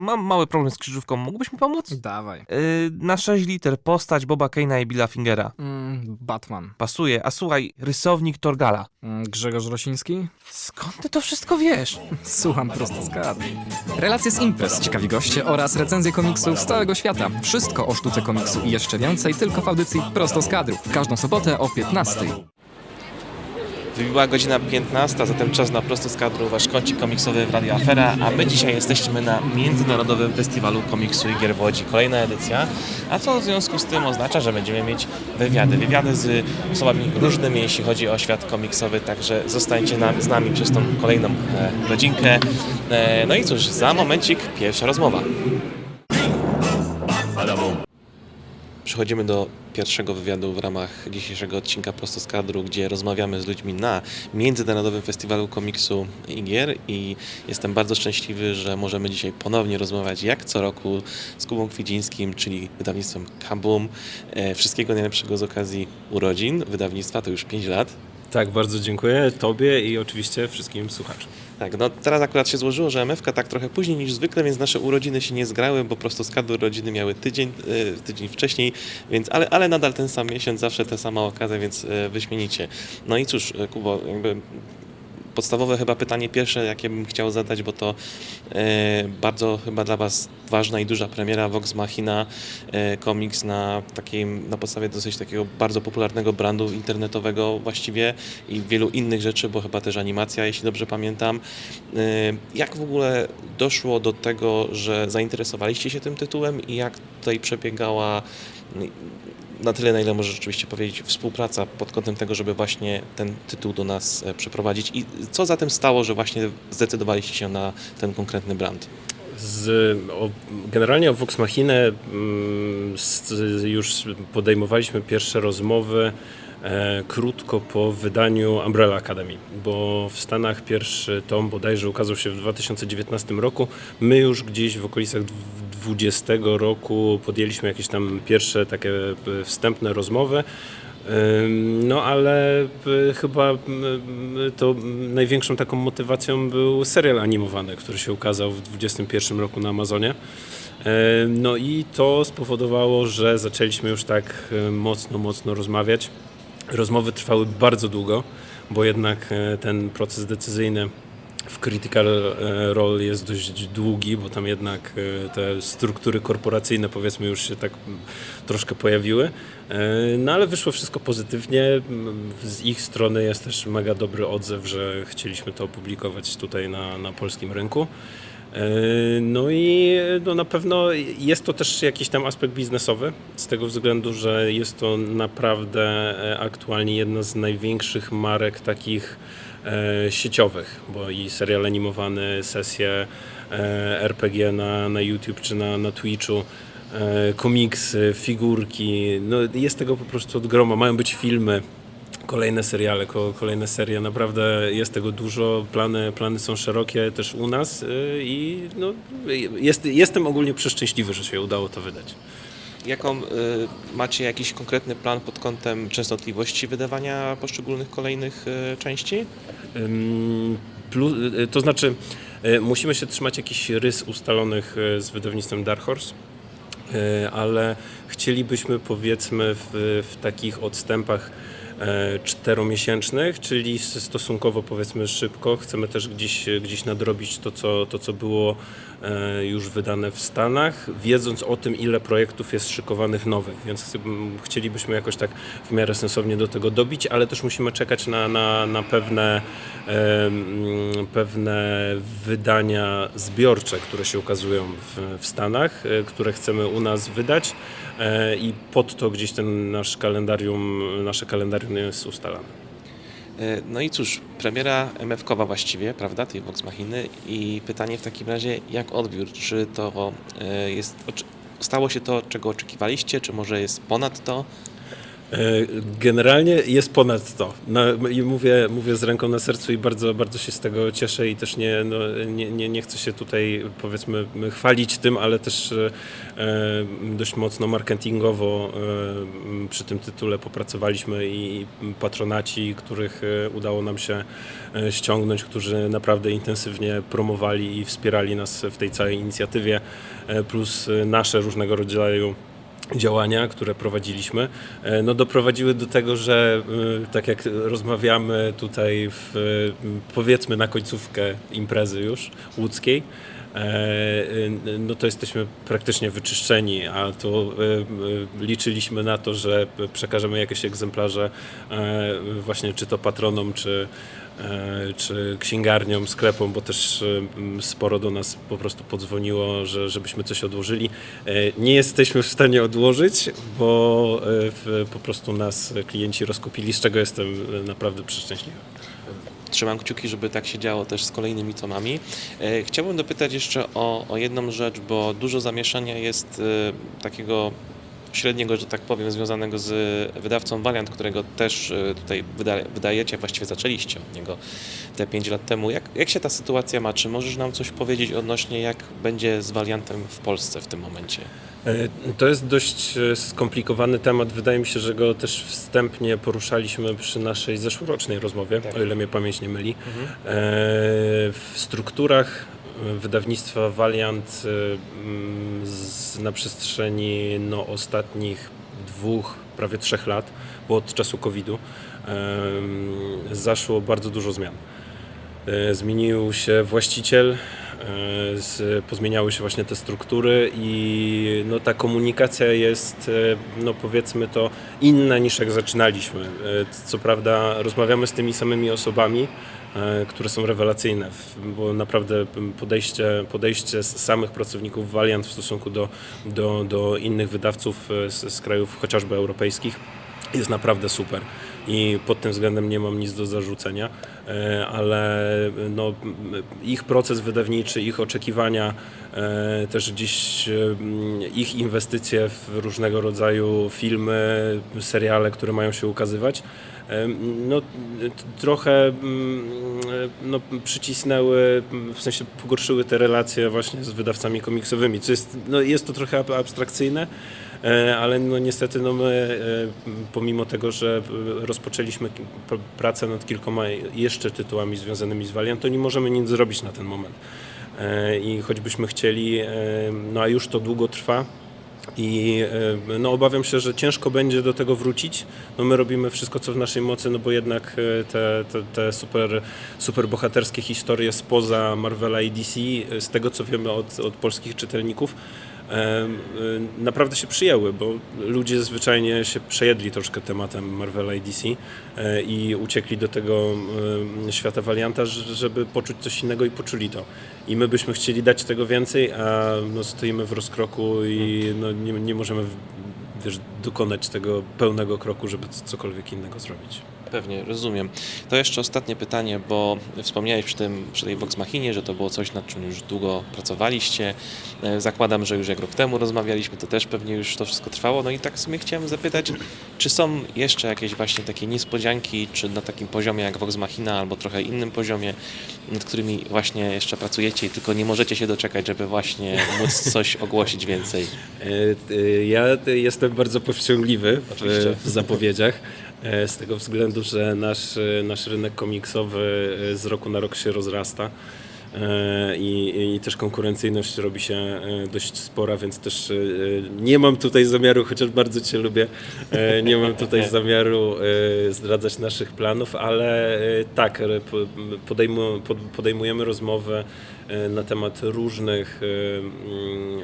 Mam mały problem z krzyżówką, mógłbyś mi pomóc? Dawaj. Yy, na 6 liter postać Boba Kane'a i Billa Fingera. Mm, Batman. Pasuje, a słuchaj, rysownik Torgala. Mm, Grzegorz Rosiński? Skąd ty to wszystko wiesz? Słucham prosto z. Relacje z imprez, ciekawi goście oraz recenzje komiksów z całego świata. Wszystko o sztuce komiksu i jeszcze więcej tylko w audycji Prosto z kadru. W każdą sobotę o 15. Wybiła godzina 15, zatem czas na prosto z kadru wasz kącik komiksowy w Radio Afera, a my dzisiaj jesteśmy na Międzynarodowym Festiwalu Komiksu i Gier w Łodzi. Kolejna edycja, a co w związku z tym oznacza, że będziemy mieć wywiady. Wywiady z osobami różnymi, jeśli chodzi o świat komiksowy, także zostańcie z nami przez tą kolejną e, godzinkę. E, no i cóż, za momencik pierwsza rozmowa. Przechodzimy do pierwszego wywiadu w ramach dzisiejszego odcinka Prosto z kadru, gdzie rozmawiamy z ludźmi na Międzynarodowym Festiwalu Komiksu i Gier i jestem bardzo szczęśliwy, że możemy dzisiaj ponownie rozmawiać jak co roku z Kubą Kwidzińskim, czyli wydawnictwem Kabum. E, Wszystkiego najlepszego z okazji urodzin wydawnictwa, to już 5 lat. Tak, bardzo dziękuję Tobie i oczywiście wszystkim słuchaczom. Tak, no teraz akurat się złożyło, że MFK tak trochę później niż zwykle, więc nasze urodziny się nie zgrały, bo prosto z kadru rodziny miały tydzień, e, tydzień wcześniej, więc, ale, ale nadal ten sam miesiąc, zawsze ta sama okazja, więc e, wyśmienicie. No i cóż, e, Kubo, jakby podstawowe chyba pytanie pierwsze, jakie bym chciał zadać, bo to e, bardzo chyba dla Was ważna i duża premiera Vox Machina, e, komiks na takiej, na podstawie dosyć takiego bardzo popularnego brandu internetowego właściwie i wielu innych rzeczy, bo chyba też animacja, jeśli dobrze pamiętam. E, jak w ogóle doszło do tego, że zainteresowaliście się tym tytułem i jak tutaj przebiegała na tyle, na ile może rzeczywiście powiedzieć, współpraca pod kątem tego, żeby właśnie ten tytuł do nas e, przeprowadzić i co za tym stało, że właśnie zdecydowaliście się na ten konkretny brand? Z, o, generalnie o Vox Machina mm, już podejmowaliśmy pierwsze rozmowy krótko po wydaniu Umbrella Academy, bo w Stanach pierwszy tom bodajże ukazał się w 2019 roku. My już gdzieś w okolicach dw- 20 roku podjęliśmy jakieś tam pierwsze takie e, wstępne rozmowy. Ym, No ale chyba to największą taką motywacją był serial animowany, który się ukazał w 2021 roku na Amazonie. No i to spowodowało, że zaczęliśmy już tak mocno, mocno rozmawiać. Rozmowy trwały bardzo długo, bo jednak y, ten proces decyzyjny w Critical e, Role jest dość długi, bo tam jednak e, te struktury korporacyjne powiedzmy już się tak mm, troszkę pojawiły. E, No ale wyszło wszystko pozytywnie. Z ich strony jest też mega dobry odzew, że chcieliśmy to opublikować tutaj na, na polskim rynku. E, No i no na pewno jest to też jakiś tam aspekt biznesowy, z tego względu, że jest to naprawdę e, aktualnie jedna z największych marek takich e, sieciowych, bo i serial animowany, sesje e, RPG na, na YouTube czy na, na Twitchu, komiksy, figurki, no jest tego po prostu od groma. Mają być filmy, kolejne seriale, ko- kolejne serie, naprawdę jest tego dużo, plany, plany są szerokie też u nas y, i no, jest, jestem ogólnie przeszczęśliwy, że się udało to wydać. Jaką y, macie jakiś konkretny plan pod kątem częstotliwości wydawania poszczególnych kolejnych y, części? Ym, Plus, y, to znaczy, y, musimy się trzymać jakichś rys ustalonych y, z wydawnictwem Dark Horse, y, ale chcielibyśmy powiedzmy w, w takich odstępach czteromiesięcznych, czyli stosunkowo powiedzmy szybko. Chcemy też gdzieś, gdzieś nadrobić to co, to, co było e, już wydane w Stanach, wiedząc o tym, ile projektów jest szykowanych nowych, więc chcielibyśmy jakoś tak w miarę sensownie do tego dobić, ale też musimy czekać na, na, na pewne, e, pewne wydania zbiorcze, które się ukazują w, w Stanach, e, które chcemy u nas wydać e, i pod to gdzieś ten nasz kalendarium, nasze kalendarium jest ustalane. E, No i cóż, premiera MFK-owa właściwie, prawda, tej Vox Machiny i pytanie w takim razie, jak odbiór? Czy to e, jest, stało się to, czego oczekiwaliście, czy może jest ponad to? E, Generalnie jest ponad to. No, I mówię, mówię z ręką na sercu i bardzo, bardzo się z tego cieszę i też nie, no, nie, nie, nie chcę się tutaj powiedzmy chwalić tym, ale też e, dość mocno marketingowo e, przy tym tytule popracowaliśmy i patronaci, których e, udało nam się e, ściągnąć, którzy naprawdę intensywnie promowali i wspierali nas w tej całej inicjatywie, plus nasze różnego rodzaju działania, które prowadziliśmy, e, no doprowadziły do tego, że e, tak jak rozmawiamy tutaj w, e, powiedzmy na końcówkę imprezy już łódzkiej, no to jesteśmy praktycznie wyczyszczeni, a to e, e, liczyliśmy na to, że przekażemy jakieś egzemplarze e, właśnie czy to patronom, czy e, czy księgarniom, sklepom, bo też e, sporo do nas po prostu podzwoniło, że, żebyśmy coś odłożyli. E, Nie jesteśmy w stanie odłożyć, bo e, po prostu nas klienci rozkupili, z czego jestem e, naprawdę przeszczęśliwy. Trzymam kciuki, żeby tak się działo też z kolejnymi tomami. E, Chciałbym dopytać jeszcze o, o jedną rzecz, bo dużo zamieszania jest e, takiego średniego, że tak powiem, związanego z wydawcą Valiant, którego też e, tutaj wyda, wydajecie, właściwie zaczęliście od niego te 5 lat temu. Jak, jak się ta sytuacja ma? Czy możesz nam coś powiedzieć odnośnie, jak będzie z Valiantem w Polsce w tym momencie? E, To jest dość e, skomplikowany temat. Wydaje mi się, że go też wstępnie poruszaliśmy przy naszej zeszłorocznej rozmowie, o ile mnie pamięć nie myli. E, W strukturach wydawnictwa Valiant e, mm, z, na przestrzeni no, ostatnich dwóch, prawie trzech lat, bo od czasu COVID-u, zaszło bardzo dużo zmian. E, Zmienił się właściciel, pozmieniały się właśnie te struktury i no, ta komunikacja jest, e, no, powiedzmy to, inna niż jak zaczynaliśmy. E, Co prawda rozmawiamy z tymi samymi osobami, e, które są rewelacyjne, bo naprawdę podejście, podejście samych pracowników Valiant w stosunku do, do, do innych wydawców e, z, z krajów chociażby europejskich jest naprawdę super i pod tym względem nie mam nic do zarzucenia, e, ale no, ich proces wydawniczy, ich oczekiwania, e, też gdzieś e, ich inwestycje w różnego rodzaju filmy, seriale, które mają się ukazywać, no, trochę mm, no, przycisnęły, w sensie pogorszyły te relacje właśnie z wydawcami komiksowymi, co jest, no, jest to trochę ab- abstrakcyjne, ale no niestety no my, e, pomimo tego, że e, rozpoczęliśmy pracę nad kilkoma jeszcze tytułami związanymi z Valiant, to nie możemy nic zrobić na ten moment. E, I choćbyśmy chcieli, e, no a już to długo trwa, i e, no, obawiam się, że ciężko będzie do tego wrócić. No, my robimy wszystko, co w naszej mocy, no bo jednak e, te, te, te super, super bohaterskie historie spoza Marvela i DC, e, z tego co wiemy od, od polskich czytelników, e, e, naprawdę się przyjęły, bo ludzie zwyczajnie się przejedli troszkę tematem Marvela i DC e, i uciekli do tego świata Valianta, żeby poczuć coś innego i poczuli to. I my byśmy chcieli dać tego więcej, a no, stoimy w rozkroku i no, nie, nie możemy wiesz, dokonać tego pełnego kroku, żeby cokolwiek innego zrobić. Pewnie, rozumiem. To jeszcze ostatnie pytanie, bo wspomniałeś przy, tym, przy tej Vox Machinie, że to było coś, nad czym już długo pracowaliście. E, Zakładam, że już jak rok temu rozmawialiśmy, to też pewnie już to wszystko trwało. No i tak w sumie chciałem zapytać, czy są jeszcze jakieś właśnie takie niespodzianki, czy na takim poziomie jak Vox Machina, albo trochę innym poziomie, nad którymi właśnie jeszcze pracujecie i tylko nie możecie się doczekać, żeby właśnie móc coś ogłosić więcej. E, e, Ja jestem bardzo powściągliwy w, w zapowiedziach. E, Z tego względu, że nasz, e, nasz rynek komiksowy e, z roku na rok się rozrasta. I, I też konkurencyjność robi się dość spora, więc też nie mam tutaj zamiaru, chociaż bardzo Cię lubię, nie mam tutaj zamiaru zdradzać naszych planów, ale tak, po- podejmu, pod- podejmujemy rozmowę na temat różnych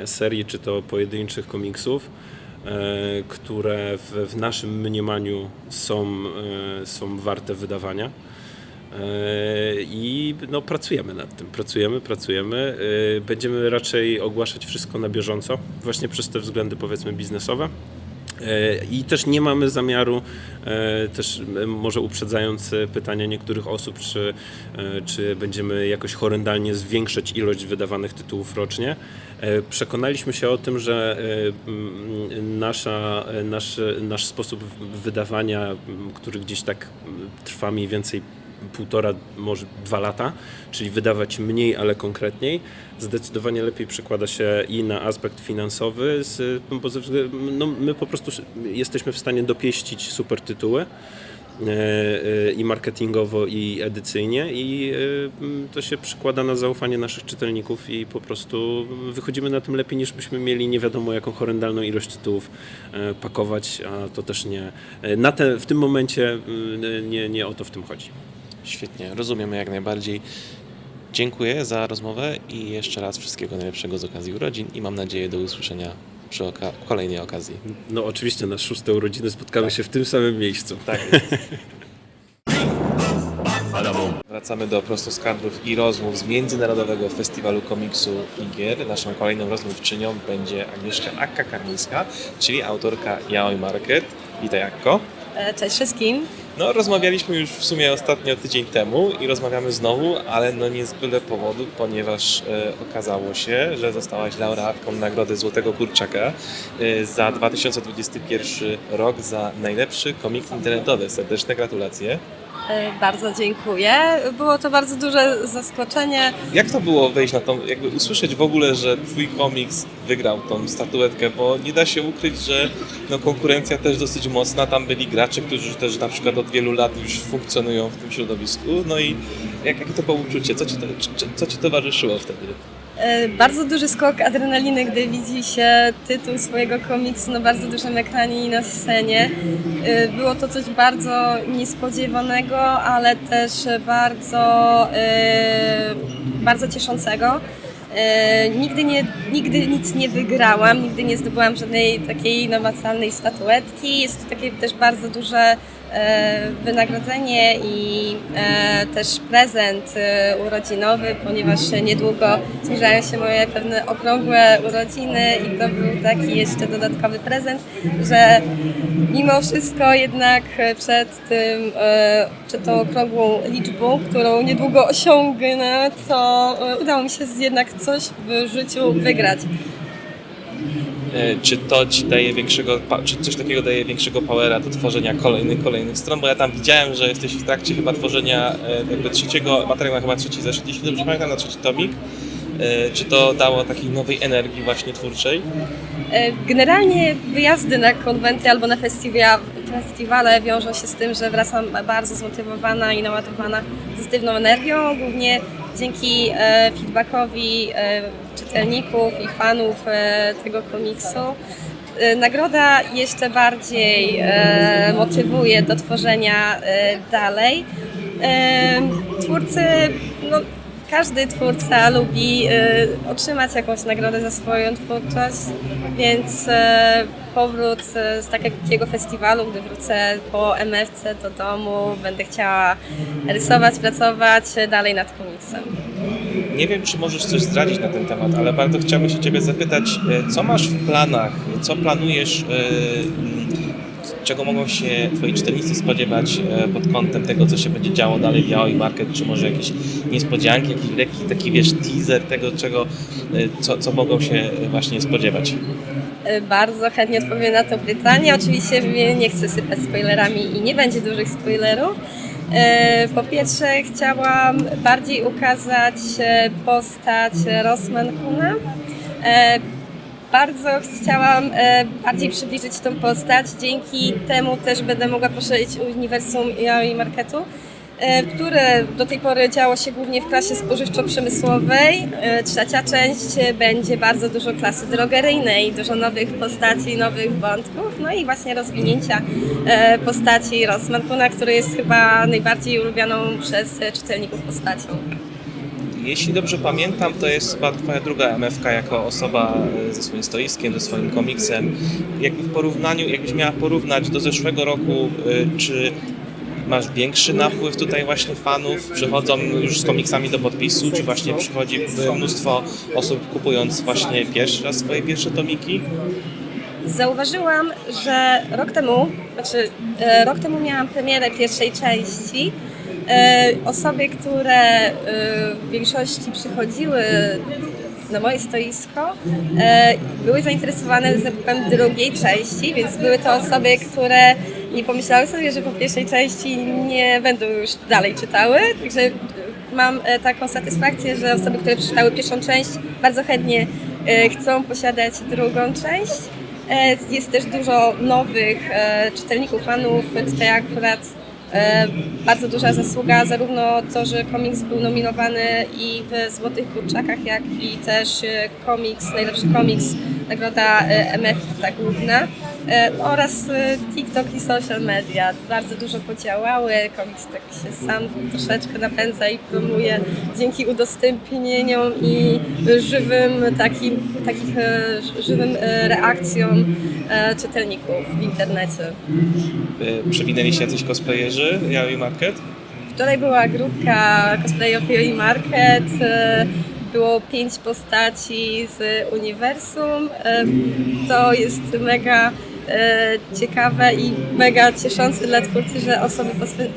serii, czy to pojedynczych komiksów, które w, w naszym mniemaniu są, e, są warte wydawania. E, I no, pracujemy nad tym, pracujemy, pracujemy. E, Będziemy raczej ogłaszać wszystko na bieżąco, właśnie przez te względy powiedzmy biznesowe. I też nie mamy zamiaru, e, też e, może uprzedzając e, pytania niektórych osób, czy, czy będziemy jakoś horrendalnie zwiększać ilość wydawanych tytułów rocznie. Przekonaliśmy się o tym, że nasza, nasz, nasz sposób wydawania, który gdzieś tak trwa mniej więcej półtora, może dwa lata, czyli wydawać mniej, ale konkretniej, zdecydowanie lepiej przekłada się i na aspekt finansowy, z, bo ze względu, no, my po prostu jesteśmy w stanie dopieścić super tytuły e, e, i marketingowo, i edycyjnie i e, to się przekłada na zaufanie naszych czytelników i po prostu wychodzimy na tym lepiej niż byśmy mieli nie wiadomo jaką horrendalną ilość tytułów pakować, a to też nie, na te, w tym momencie nie, nie o to w tym chodzi. Świetnie, rozumiemy jak najbardziej. Dziękuję za rozmowę i jeszcze raz wszystkiego najlepszego z okazji urodzin i mam nadzieję do usłyszenia przy oka- kolejnej okazji. No oczywiście na szóste urodziny spotkamy się w tym samym miejscu. Tak. Wracamy do prostoskarbów i rozmów z Międzynarodowego Festiwalu Komiksu i Gier. Naszą kolejną rozmówczynią będzie Agnieszka Akka-Karmińska, czyli autorka Yaoi Market. Witaj Akko. E, Cześć wszystkim. No, rozmawialiśmy już w sumie ostatnio tydzień temu i rozmawiamy znowu, ale no nie z byle powodu, ponieważ e, okazało się, że zostałaś laureatką Nagrody Złotego Kurczaka e, za 2021 rok za najlepszy komiks internetowy. Serdeczne gratulacje. E, Bardzo dziękuję. Było to bardzo duże zaskoczenie. Jak to było wejść na tą, jakby usłyszeć w ogóle, że twój komiks wygrał tą statuetkę, bo nie da się ukryć, że no, konkurencja też dosyć mocna, tam byli gracze, którzy też na przykład od wielu lat już funkcjonują w tym środowisku, no i jak, jakie to było uczucie, co ci, to, co ci towarzyszyło wtedy? E, Bardzo duży skok adrenaliny, gdy widzi się tytuł swojego komiksu na bardzo dużym ekranie i na scenie. E, Było to coś bardzo niespodziewanego, ale też bardzo, e, bardzo cieszącego. E, Nigdy, nie, nigdy nic nie wygrałam, nigdy nie zdobyłam żadnej takiej namacalnej statuetki. Jest to takie też bardzo duże wynagrodzenie i e, też prezent e, urodzinowy, ponieważ niedługo zbliżają się moje pewne okrągłe urodziny i to był taki jeszcze dodatkowy prezent, że mimo wszystko jednak przed tym, e, przed tą okrągłą liczbą, którą niedługo osiągnę, to e, udało mi się jednak coś w życiu wygrać. E, Czy to ci daje większego, czy coś takiego daje większego powera do tworzenia kolejnych, kolejnych stron? Bo ja tam widziałem, że jesteś w trakcie chyba tworzenia e, jakby trzeciego, materiał na chyba trzeci zeszyt, jeśli dobrze pamiętam, na trzeci tomik. E, Czy to dało takiej nowej energii właśnie twórczej? Generalnie wyjazdy na konwenty albo na festiwale wiążą się z tym, że wracam bardzo zmotywowana i naładowana pozytywną energią, głównie dzięki e, feedbackowi e, czytelników i fanów e, tego komiksu. Nagroda jeszcze bardziej motywuje do tworzenia dalej. Twórcy, no, każdy twórca lubi e, otrzymać jakąś nagrodę za swoją twórczość, więc e, powrót e, z takiego festiwalu, gdy wrócę po MFC do domu, będę chciała rysować, pracować e, dalej nad komiksem. Nie wiem, czy możesz coś zdradzić na ten temat, ale bardzo chciałbym się Ciebie zapytać, co masz w planach, co planujesz, czego mogą się Twoi czytelnicy spodziewać e, pod kątem tego, co się będzie działo dalej w Yaoi Market, czy może jakieś niespodzianki, jakiś lekki taki, wiesz, teaser tego, czego, e, co, co mogą się właśnie spodziewać. E, Bardzo chętnie odpowiem na to pytanie. Oczywiście nie chcę sypać spoilerami i nie będzie dużych spoilerów. Po pierwsze chciałam bardziej ukazać postać Rosman Kuna. Bardzo chciałam e, bardziej przybliżyć tą postać. Dzięki temu też będę mogła poszerzyć uniwersum i marketu, e, które do tej pory działo się głównie w klasie spożywczo-przemysłowej. E, Trzecia część będzie bardzo dużo klasy drogeryjnej, dużo nowych postaci, nowych wątków, no i właśnie rozwinięcia postaci Rosmankuna, który jest chyba najbardziej ulubioną przez czytelników postacią. Jeśli dobrze pamiętam, to jest chyba Twoja druga MFK jako osoba e, ze swoim stoiskiem, ze swoim komiksem. Jakby w porównaniu, jakbyś miała porównać do zeszłego roku, e, czy masz większy napływ tutaj właśnie fanów, przychodzą już z komiksami do podpisu, czy właśnie przychodzi mnóstwo osób kupując właśnie pierwszy raz swoje pierwsze tomiki? Zauważyłam, że rok temu, znaczy e, rok temu miałam premierę pierwszej części. E, osoby, które e, w większości przychodziły na moje stoisko, e, były zainteresowane zakupem drugiej części, więc były to osoby, które nie pomyślały sobie, że po pierwszej części nie będą już dalej czytały. Także mam e, taką satysfakcję, że osoby, które przeczytały pierwszą część, bardzo chętnie chcą posiadać drugą część. Jest też dużo nowych czytelników, fanów. Tutaj akurat bardzo duża zasługa zarówno to, że komiks był nominowany i w Złotych Kurczakach, jak i też e, komiks, najlepszy komiks, nagroda e, MF ta główna. e, oraz e, TikTok i social media. Bardzo dużo podziałały, komiks tak się sam troszeczkę napędza i promuje dzięki udostępnieniom i żywym takim, takich e, żywym e, reakcjom e, czytelników w internecie. E, Przewinęliście jacyś cosplayerzy, Yaoi Market? Wczoraj była grupka Cosplay of Yuri Market. e, Było pięć postaci z uniwersum. E, To jest mega e, ciekawe i mega cieszące dla twórcy, że osoby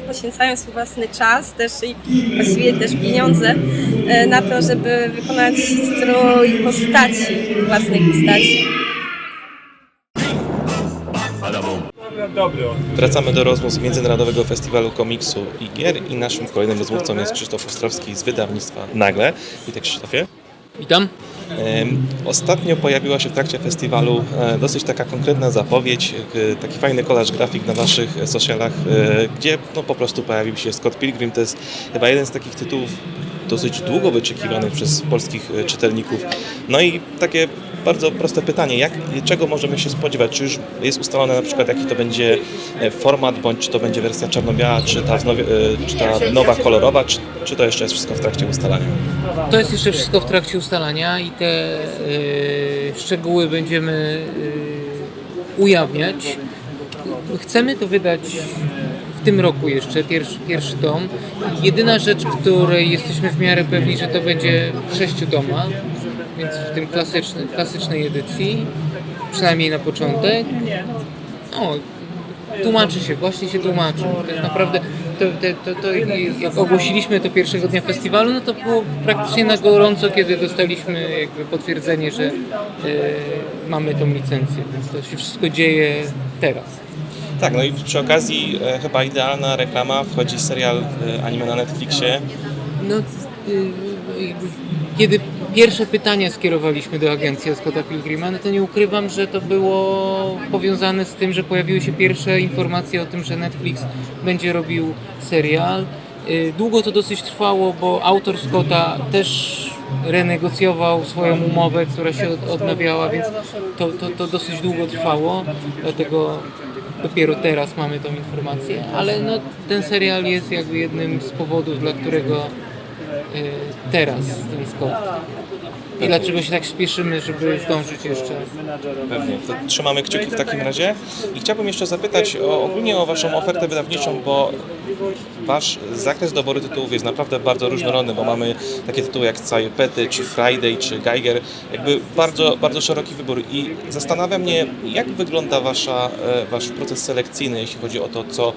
poświęcają swój własny czas też i właściwie też pieniądze e, na to, żeby wykonać strój postaci, własnej postaci. Wracamy do rozmów z Międzynarodowego Festiwalu Komiksu i Gier i naszym kolejnym rozmówcą jest Krzysztof Ostrowski z wydawnictwa Nagle. Witaj Krzysztofie. Witam. Ostatnio pojawiła się w trakcie festiwalu e, dosyć taka konkretna zapowiedź, e, taki fajny kolaż grafik na Waszych e, socialach, gdzie no, po prostu pojawił się Scott Pilgrim. To jest chyba jeden z takich tytułów dosyć długo wyczekiwanych przez polskich e, czytelników. No i takie bardzo proste pytanie, jak, czego możemy się spodziewać? Czy już jest ustalone na przykład jaki to będzie e, format, bądź czy to będzie wersja czarno-biała, czy ta, wznowi- e, czy ta nowa kolorowa, czy, czy to jeszcze jest wszystko w trakcie ustalania? To jest jeszcze wszystko w trakcie ustalania i te y, szczegóły będziemy y, ujawniać. Chcemy to wydać tym roku jeszcze, pierwszy, pierwszy. Jedyna rzecz, której jesteśmy w miarę pewni, że to będzie w sześciu tomach, więc w tym klasyczny, klasycznej edycji, przynajmniej na początek. No, tłumaczy się, właśnie się tłumaczy. To jest naprawdę, to, to, to, to jak ogłosiliśmy to pierwszego dnia festiwalu, no to było praktycznie na gorąco, kiedy dostaliśmy jakby potwierdzenie, że e, mamy tą licencję, więc to się wszystko dzieje teraz. Tak, no i przy okazji e, chyba idealna reklama wchodzi serial e, anime na Netflixie. No, y, jakby kiedy pierwsze pytania skierowaliśmy do agencji Scotta Pilgrima, no to nie ukrywam, że to było powiązane z tym, że pojawiły się pierwsze informacje o tym, że Netflix będzie robił serial. Y, Długo to dosyć trwało, bo autor Scotta też renegocjował swoją umowę, która się od- odnawiała, więc to, to, to dosyć długo trwało, dlatego dopiero teraz mamy tą informację, ale no, ten serial jest jakby jednym z powodów, dla którego teraz ten skok. I dlaczego się tak śpieszymy, żeby zdążyć jeszcze? Pewnie. To trzymamy kciuki w takim razie. I chciałbym jeszcze zapytać o, ogólnie o Waszą ofertę wydawniczą, bo Wasz zakres doboru tytułów jest naprawdę bardzo różnorodny, bo mamy takie tytuły jak Caje Pety, czy Friday, czy Geiger. Jakby bardzo, bardzo szeroki wybór. I zastanawia mnie, jak wygląda wasza, e, Wasz proces selekcyjny, jeśli chodzi o to, co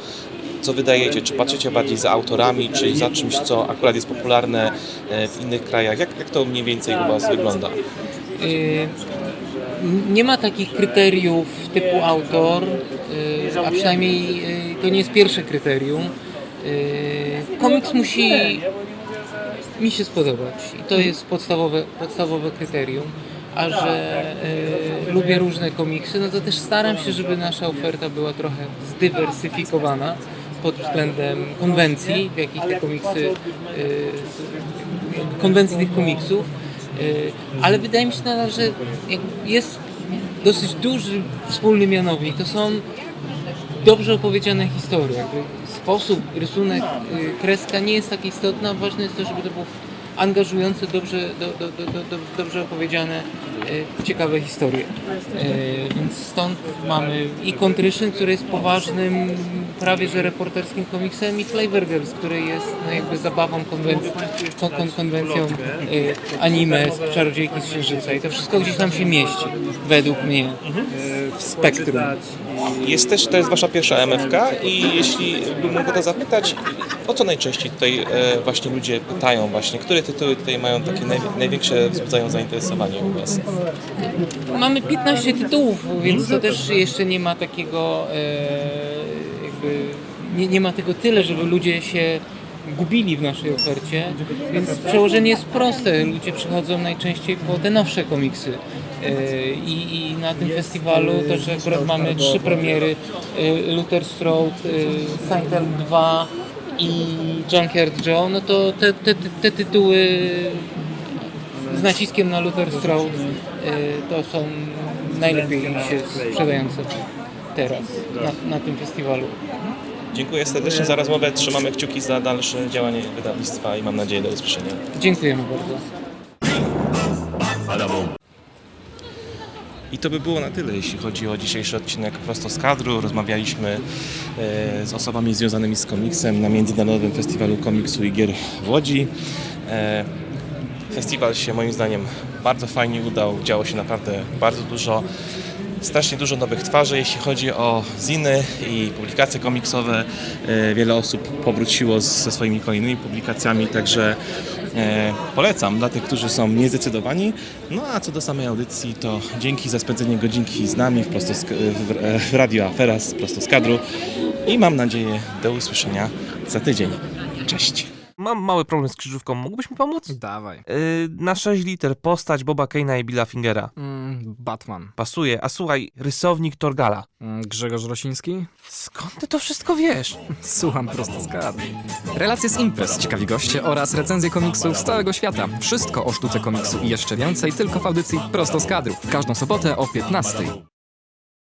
co wydajecie? Czy patrzycie bardziej za autorami, czy za czymś, co akurat jest popularne e, w innych krajach? Jak, jak to mniej więcej u Was wygląda? Y, Nie ma takich kryteriów typu autor, y, a przynajmniej y, to nie jest pierwsze kryterium. Komiks musi mi się spodobać i to jest podstawowe, podstawowe kryterium. A że y, lubię różne komiksy, no to też staram się, żeby nasza oferta była trochę zdywersyfikowana pod względem konwencji, w jakich te komiksy, y, konwencji tych komiksów. Y, ale wydaje mi się nadal, że jest dosyć duży wspólny mianownik. To są dobrze opowiedziane historie. Sposób, rysunek, y, kreska nie jest tak istotna. Ważne jest to, żeby to było angażujące, dobrze, do, do, do, do, do- dobrze opowiedziane ciekawe historie. E, Więc stąd mamy i Contrition, który jest poważnym, prawie że reporterskim komiksem i Flavor Girls, który jest no jakby zabawą, konwencją, kon, kon, konwencją e, anime z Czarodziejki z Księżyca i to wszystko gdzieś nam się mieści, według mnie, e, w spektrum. Jest też, to jest wasza pierwsza MFK i jeśli bym mógł to zapytać, o co najczęściej tutaj e, właśnie ludzie pytają właśnie, które tytuły tutaj mają takie naj, największe wzbudzają zainteresowanie u was? Mamy 15 tytułów, więc to też jeszcze nie ma takiego e, jakby nie, nie ma tego tyle, żeby ludzie się gubili w naszej ofercie, więc przełożenie jest proste. Ludzie przychodzą najczęściej po te nowsze komiksy. E, I, I na tym festiwalu też akurat mamy trzy premiery e, Luther's Road, e, Saintel 2 i Junkyard Joe, no to te, te, te tytuły z naciskiem na Luther's Road y, to są najlepiej się sprzedające teraz na, na tym festiwalu. Dziękuję serdecznie za rozmowę, trzymamy kciuki za dalsze działanie wydawnictwa i mam nadzieję do usłyszenia. Dziękujemy bardzo. I to by było na tyle, jeśli chodzi o dzisiejszy odcinek Prosto z kadru. Rozmawialiśmy e, z osobami związanymi z komiksem na Międzynarodowym Festiwalu Komiksu i Gier w Łodzi. Festiwal się moim zdaniem bardzo fajnie udał, działo się naprawdę bardzo dużo. Strasznie dużo nowych twarzy, jeśli chodzi o ziny i publikacje komiksowe. E, Wiele osób powróciło z- ze swoimi kolejnymi publikacjami, także e, polecam dla tych, którzy są niezdecydowani. No a co do samej audycji, to dzięki za spędzenie godzinki z nami w, prosto z, w, w Radio Aferas prosto z kadru i mam nadzieję do usłyszenia za tydzień. Cześć! Mam mały problem z krzyżówką, mógłbyś mi pomóc? Dawaj. Yy, na 6 liter postać Boba Kane'a i Billa Fingera. Mm, Batman. Pasuje, a słuchaj, rysownik Torgala. Mm, Grzegorz Rosiński? Skąd ty to wszystko wiesz? Słucham prosto z kadry. Relacje z imprez, ciekawi goście oraz recenzje komiksów z całego świata. Wszystko o sztuce komiksu i jeszcze więcej tylko w audycji Prosto z kadru. W każdą sobotę o 15.